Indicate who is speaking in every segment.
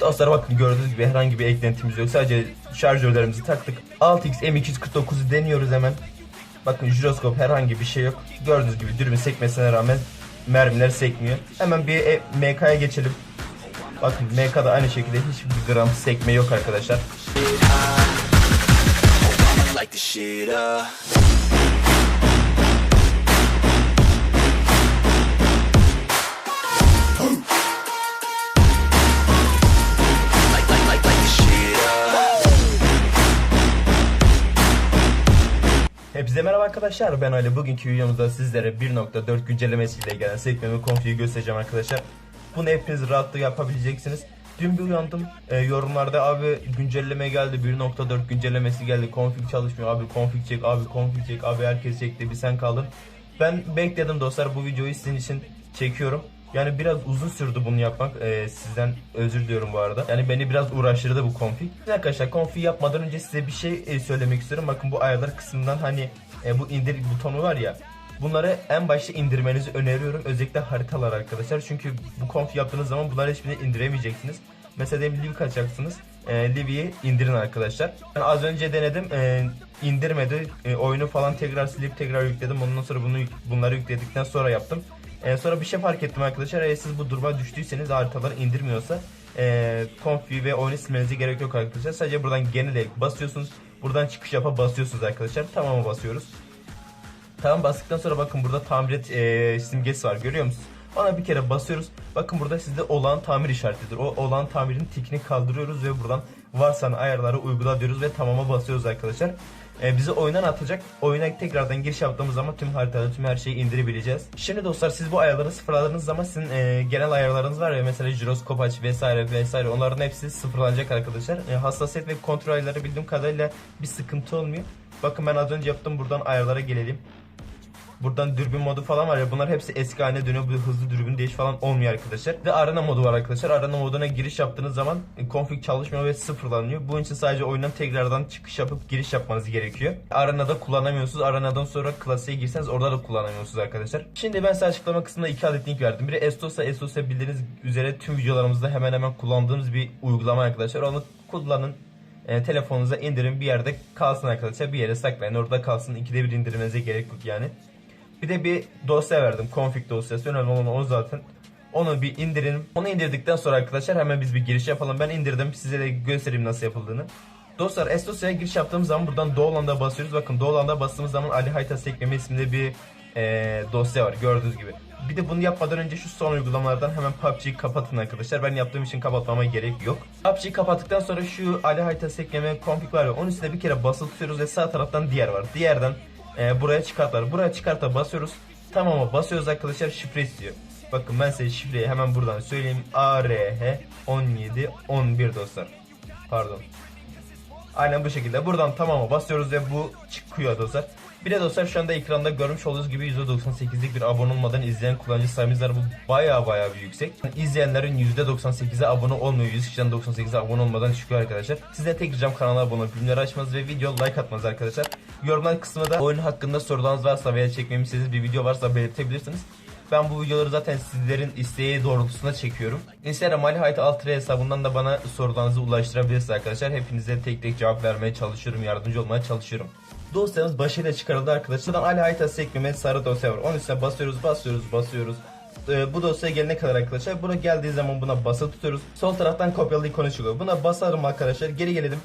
Speaker 1: Dostlar bakın gördüğünüz gibi herhangi bir eklentimiz yok. Sadece şarjörlerimizi taktık. 6X M249'u deniyoruz hemen. Bakın jiroskop herhangi bir şey yok. Gördüğünüz gibi dürbün sekmesine rağmen mermiler sekmiyor. Hemen bir e, MK'ya geçelim. Bakın MK'da aynı şekilde hiçbir gram sekme yok arkadaşlar. Hepinize merhaba arkadaşlar. Ben Ali. Bugünkü videomuzda sizlere 1.4 güncellemesiyle gelen sekme ve konfiyi göstereceğim arkadaşlar. Bunu hepiniz rahatlıkla yapabileceksiniz. Dün bir uyandım e, yorumlarda abi güncelleme geldi 1.4 güncellemesi geldi konfig çalışmıyor abi konfig çek abi konfig çek abi herkes çekti bir sen kaldın. Ben bekledim dostlar bu videoyu sizin için çekiyorum yani biraz uzun sürdü bunu yapmak. Ee, sizden özür diliyorum bu arada. Yani beni biraz uğraştırdı bu config. Şimdi Arkadaşlar config yapmadan önce size bir şey e, söylemek istiyorum. Bakın bu ayarlar kısmından hani e, bu indir butonu var ya. Bunları en başta indirmenizi öneriyorum. Özellikle haritalar arkadaşlar. Çünkü bu config yaptığınız zaman bunları hiçbirini indiremeyeceksiniz. Mesela diyelim Liv kaçacaksınız. E, Liv'i indirin arkadaşlar. Ben az önce denedim. E, indirmedi. E, oyunu falan tekrar silip tekrar yükledim. Ondan sonra bunu bunları yükledikten sonra yaptım. Ee, sonra bir şey fark ettim arkadaşlar. Eğer siz bu duruma düştüyseniz haritaları indirmiyorsa e, config ve oyunu silmenize gerek yok arkadaşlar. Sadece buradan genel basıyorsunuz. Buradan çıkış yapa basıyorsunuz arkadaşlar. Tamam'a basıyoruz. Tamam bastıktan sonra bakın burada tamir e, simgesi var görüyor musunuz? Ona bir kere basıyoruz. Bakın burada sizde olan tamir işaretidir. O olan tamirin tikini kaldırıyoruz ve buradan varsan ayarları uygula diyoruz ve tamama basıyoruz arkadaşlar. E, bizi oyundan atacak. Oyuna tekrardan giriş yaptığımız zaman tüm haritada tüm her şeyi indirebileceğiz. Şimdi dostlar siz bu ayarları sıfırladığınız zaman sizin e, genel ayarlarınız var ya mesela jiroskop aç vesaire vesaire onların hepsi sıfırlanacak arkadaşlar. E, hassasiyet ve kontrol ayarları bildiğim kadarıyla bir sıkıntı olmuyor. Bakın ben az önce yaptım buradan ayarlara gelelim. Buradan dürbün modu falan var ya bunlar hepsi eski haline dönüyor. Bu hızlı dürbün değiş falan olmuyor arkadaşlar. Ve arena modu var arkadaşlar. Arena moduna giriş yaptığınız zaman e, config çalışmıyor ve sıfırlanıyor. Bunun için sadece oyundan tekrardan çıkış yapıp giriş yapmanız gerekiyor. Arenada kullanamıyorsunuz. Arenadan sonra klasiğe girseniz orada da kullanamıyorsunuz arkadaşlar. Şimdi ben size açıklama kısmında iki adet link verdim. Biri Estosa. Estosa bildiğiniz üzere tüm videolarımızda hemen hemen kullandığımız bir uygulama arkadaşlar. Onu kullanın. E, telefonunuza indirin bir yerde kalsın arkadaşlar. Bir yere saklayın orada kalsın. İkide bir indirmenize gerek yok yani. Bir de bir dosya verdim. Config dosyası. Önemli olan o zaten. Onu bir indirin. Onu indirdikten sonra arkadaşlar hemen biz bir giriş yapalım. Ben indirdim. Size de göstereyim nasıl yapıldığını. Dostlar Estosa'ya giriş yaptığımız zaman buradan Doğulan'da basıyoruz. Bakın Doğulan'da bastığımız zaman Ali Haytas ekleme isimli bir eee, dosya var gördüğünüz gibi. Bir de bunu yapmadan önce şu son uygulamalardan hemen PUBG'yi kapatın arkadaşlar. Ben yaptığım için kapatmama gerek yok. PUBG'yi kapattıktan sonra şu Ali Haytas ekleme config var ya onun üstüne bir kere basılı tutuyoruz ve sağ taraftan diğer var. Diğerden e, buraya çıkartlar. Buraya çıkarta basıyoruz. Tamama basıyoruz arkadaşlar şifre istiyor. Bakın ben size şifreyi hemen buradan söyleyeyim. ARH 17 11 dostlar. Pardon. Aynen bu şekilde. Buradan tamama basıyoruz ve bu çıkıyor dostlar. Bir de dostlar şu anda ekranda görmüş olduğunuz gibi %98'lik bir abone olmadan izleyen kullanıcı sayımız var. Bu baya baya bir yüksek. İzleyenlerin %98'e abone olmuyor. 100 kişiden 98'e abone olmadan çıkıyor arkadaşlar. Size tek ricam kanala abone olup bildirimleri açmanız ve video like atmanız arkadaşlar. Yorumlar kısmında oyun hakkında sorularınız varsa veya çekmemi bir video varsa belirtebilirsiniz. Ben bu videoları zaten sizlerin isteği doğrultusunda çekiyorum. Instagram Ali Hayat Altre hesabından da bana sorularınızı ulaştırabilirsiniz arkadaşlar. Hepinize tek tek cevap vermeye çalışıyorum, yardımcı olmaya çalışıyorum. Dosyamız başıyla çıkarıldı arkadaşlar. Ali Hayat ekleme sarı dosya var. Onun üstüne basıyoruz, basıyoruz, basıyoruz. Ee, bu dosyaya gelene kadar arkadaşlar. Buna geldiği zaman buna basılı tutuyoruz. Sol taraftan kopyalı ikonu çıkıyor. Buna basarım arkadaşlar. Geri gelelim.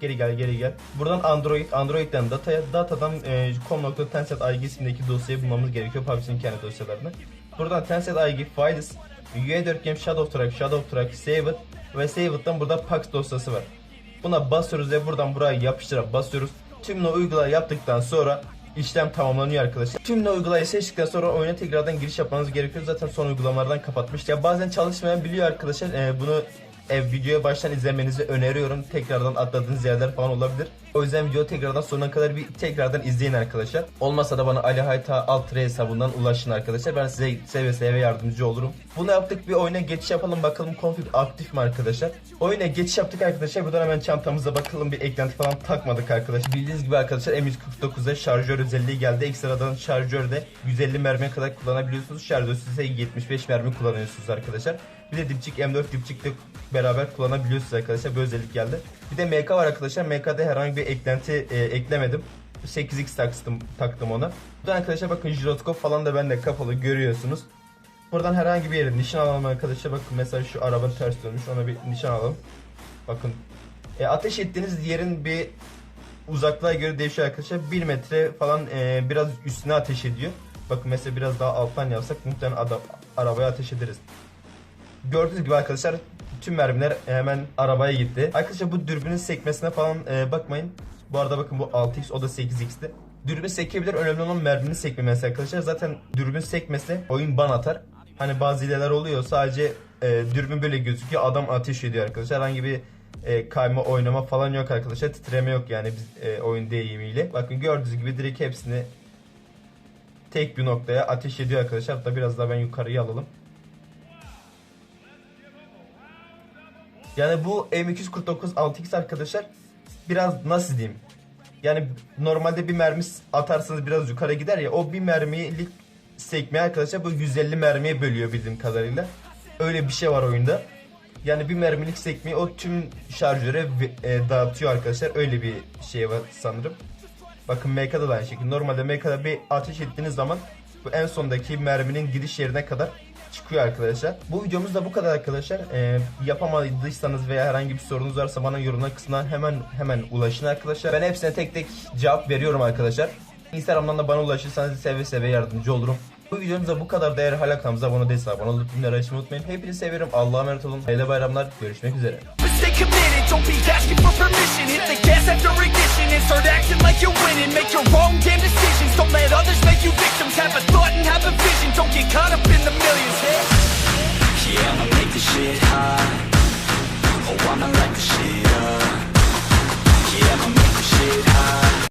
Speaker 1: Geri gel geri gel. Buradan Android, Android'den dataya, datadan e, com.tenset IG isimdeki dosyayı bulmamız gerekiyor. PUBG'nin kendi dosyalarını. Buradan tenset IG files, UE4 Game Shadow Track, Shadow Track, Save It ve Save It'tan burada Pax dosyası var. Buna basıyoruz ve buradan buraya yapıştıra basıyoruz. Tümünü uygula yaptıktan sonra işlem tamamlanıyor arkadaşlar. Tümünü uygulayı seçtikten sonra oyuna tekrardan giriş yapmanız gerekiyor. Zaten son uygulamalardan kapatmış. Ya bazen çalışmayabiliyor arkadaşlar. Ee, bunu e, videoya baştan izlemenizi öneriyorum. Tekrardan atladığınız yerler falan olabilir. O yüzden video tekrardan sonuna kadar bir tekrardan izleyin arkadaşlar. Olmasa da bana Ali Hayta Altre hesabından ulaşın arkadaşlar. Ben size seve seve yardımcı olurum. Bunu yaptık bir oyuna geçiş yapalım bakalım config aktif mi arkadaşlar. Oyuna geçiş yaptık arkadaşlar. Buradan hemen çantamıza bakalım bir eklenti falan takmadık arkadaşlar. Bildiğiniz gibi arkadaşlar M149'da şarjör özelliği geldi. Ekstradan şarjörde 150 mermiye kadar kullanabiliyorsunuz. Şarjör ise 75 mermi kullanıyorsunuz arkadaşlar. Bir de dipçik M4 dipçikle beraber kullanabiliyorsunuz arkadaşlar. Bu özellik geldi. Bir de MK var arkadaşlar. MK'da herhangi bir eklenti e, eklemedim. 8x taktım, taktım ona. Buradan arkadaşlar bakın jiroskop falan da bende kapalı görüyorsunuz. Buradan herhangi bir yere nişan alalım arkadaşlar. Bakın mesela şu araba ters dönmüş. Ona bir nişan alalım. Bakın. E, ateş ettiğiniz yerin bir uzaklığa göre değişiyor arkadaşlar. 1 metre falan e, biraz üstüne ateş ediyor. Bakın mesela biraz daha alttan yapsak muhtemelen adam, arabaya ateş ederiz. Gördüğünüz gibi arkadaşlar tüm mermiler hemen arabaya gitti. Arkadaşlar bu dürbünün sekmesine falan e, bakmayın. Bu arada bakın bu 6x o da 8x'ti. Dürbün sekebilir önemli olan merminin sekmemesi arkadaşlar. Zaten dürbün sekmesi oyun ban atar. Hani bazı hileler oluyor sadece e, dürbün böyle gözüküyor adam ateş ediyor arkadaşlar. Herhangi bir e, kayma oynama falan yok arkadaşlar. Titreme yok yani biz e, oyun deyimiyle. Bakın gördüğünüz gibi direkt hepsini tek bir noktaya ateş ediyor arkadaşlar. Hatta biraz daha ben yukarıya alalım. Yani bu M249 6X arkadaşlar biraz nasıl diyeyim? Yani normalde bir mermi atarsanız biraz yukarı gider ya o bir mermilik sekme arkadaşlar bu 150 mermiye bölüyor bildiğim kadarıyla. Öyle bir şey var oyunda. Yani bir mermilik sekmeyi o tüm şarjöre e, dağıtıyor arkadaşlar. Öyle bir şey var sanırım. Bakın MK'da da aynı şekilde. Normalde MK'da bir ateş ettiğiniz zaman bu en sondaki merminin giriş yerine kadar çıkıyor arkadaşlar. Bu videomuz da bu kadar arkadaşlar. Ee, yapamadıysanız veya herhangi bir sorunuz varsa bana yorumlar kısmından hemen hemen ulaşın arkadaşlar. Ben hepsine tek tek cevap veriyorum arkadaşlar. Instagram'dan da bana ulaşırsanız seve seve yardımcı olurum. Bu videomuz da bu kadar değerli hala kanalımıza abone değilseniz abone olup bildirimleri açmayı unutmayın. Hepinizi seviyorum. Allah'a emanet olun. Hayırlı bayramlar. Görüşmek üzere.
Speaker 2: Start acting like you're winning Make your own damn decisions,